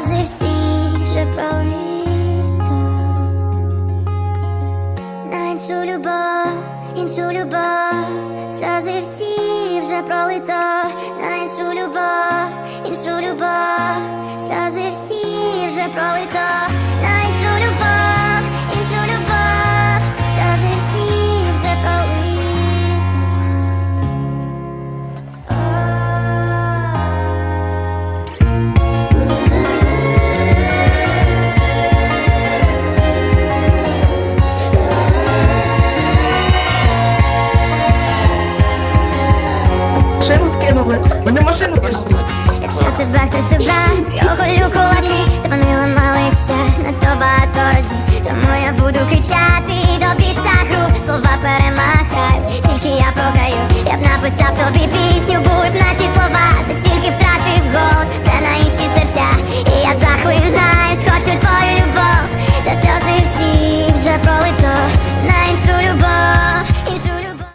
сльози всі вже пролито на іншу любов, іншу любов, сльози всі вже пролито. На іншу любов, іншу любов, сльози всі вже пролито Машину. Вони машину скинули. Якщо тебе хтось обрав, з цього люку лаки, то вони ламалися на то багато разів. Тому я буду кричати до біса гру, слова перемахають, тільки я програю. Я б написав тобі пісню, були б наші слова, та тільки втратив голос, все на інші серця. І я захлинаюсь, хочу твою